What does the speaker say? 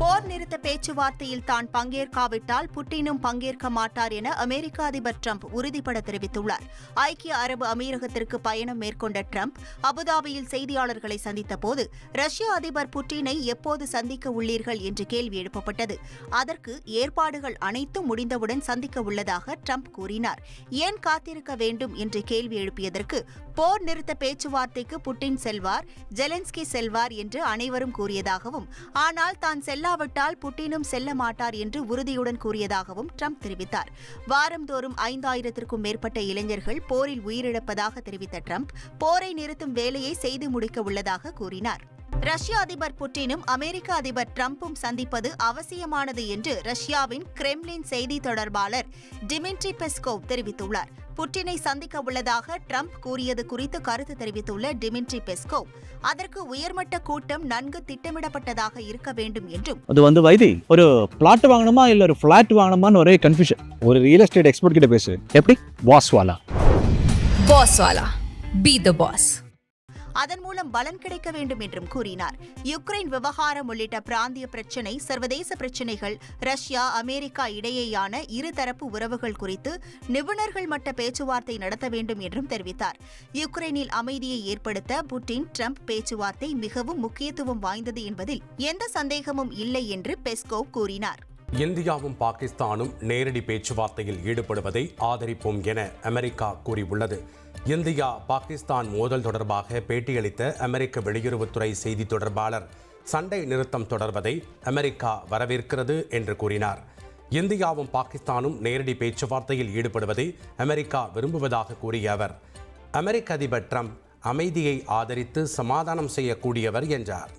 போர் நிறுத்த பேச்சுவார்த்தையில் தான் பங்கேற்காவிட்டால் புட்டினும் பங்கேற்க மாட்டார் என அமெரிக்க அதிபர் ட்ரம்ப் உறுதிபட தெரிவித்துள்ளார். ஐக்கிய அரபு அமீரகத்திற்கு பயணம் மேற்கொண்ட ட்ரம்ப் அபுதாபியில் செய்தியாளர்களை சந்தித்த போது ரஷ்ய அதிபர் புட்டினை எப்போது சந்திக்க உள்ளீர்கள் என்று கேள்வி எழுப்பப்பட்டது. அதற்கு ஏற்பாடுகள் அனைத்தும் முடிந்தவுடன் சந்திக்க உள்ளதாக ட்ரம்ப் கூறினார். ஏன் காத்திருக்க வேண்டும் என்று கேள்வி எழுப்பியதற்கு போர் நிறுத்த பேச்சுவார்த்தைக்கு புட்டின் செல்வார் ஜெலன்ஸ்கி செல்வார் என்று அனைவரும் கூறியதாகவும் ஆனால் தான் இல்லாவிட்டால் புட்டினும் செல்ல மாட்டார் என்று உறுதியுடன் கூறியதாகவும் ட்ரம்ப் தெரிவித்தார். வாரந்தோறும் ஐந்தாயிரத்திற்கும் மேற்பட்ட இளைஞர்கள் போரில் உயிரிழப்பதாக தெரிவித்த ட்ரம்ப் போரை நிறுத்தும் வேலையை செய்து முடிக்க உள்ளதாக கூறினார். ரஷ்ய அதிபர் புட்டினும் அமெரிக்க அதிபர் டிரம்ப்பும் சந்திப்பது அவசியமானது என்று ரஷ்யாவின் கிரெம்லின் செய்தி தொடர்பாளர் டிமிட்ரி பெஸ்கோவ் தெரிவித்துள்ளார். புட்டினை சந்திக்க உள்ளதாக ட்ரம்ப் கூறியது குறித்து கருத்து தெரிவித்துள்ள டிமிட்ரி பெஸ்கோவ் அதற்கு உயர்மட்ட கூட்டம் நன்கு திட்டமிடப்பட்டதாக இருக்க வேண்டும் என்றும். அது வந்து வைத்தி ஒரு பிளாட் வாங்கணுமா இல்ல ஒரு ஃபிளாட் வாங்கணுமான்னு ஒரே கன்ஃபியூஷன் ஒரு ரியல் எஸ்டேட் எக்ஸ்பர்ட் கிட்ட பேசு. எப்படி? வாஸ்வாலா Boss Wala. Be the boss. அதன் மூலம் பலன் கிடைக்க வேண்டும் என்றும் கூறினார். யுக்ரைன் விவகாரம் உள்ளிட்ட பிராந்திய பிரச்சினை சர்வதேச பிரச்சினைகள் ரஷ்யா அமெரிக்கா இடையேயான இருதரப்பு உறவுகள் குறித்து நிபுணர்கள் மட்ட பேச்சுவார்த்தை நடத்த வேண்டும் என்றும் தெரிவித்தார். யுக்ரைனில் அமைதியை ஏற்படுத்த புட்டின் ட்ரம்ப் பேச்சுவார்த்தை மிகவும் முக்கியத்துவம் வாய்ந்தது என்பதில் எந்த சந்தேகமும் இல்லை என்று பெஸ்கோவ் கூறினார். இந்தியாவும் பாகிஸ்தானும் நேரடி பேச்சுவார்த்தையில் ஈடுபடுவதை ஆதரிப்போம் என அமெரிக்கா கூறியுள்ளது. இந்தியா பாகிஸ்தான் மோதல் தொடர்பாக பேட்டியளித்த அமெரிக்க வெளியுறவுத்துறை செய்தி தொடர்பாளர் சண்டை நிறுத்தம் தொடர்வதை அமெரிக்கா வரவேற்கிறது என்று கூறினார். இந்தியாவும் பாகிஸ்தானும் நேரடி பேச்சுவார்த்தையில் ஈடுபடுவதை அமெரிக்கா விரும்புவதாக கூறிய அவர். அமெரிக்க அதிபர் ட்ரம்ப் அமைதியை ஆதரித்து சமாதானம் செய்யக்கூடியவர் என்றார்.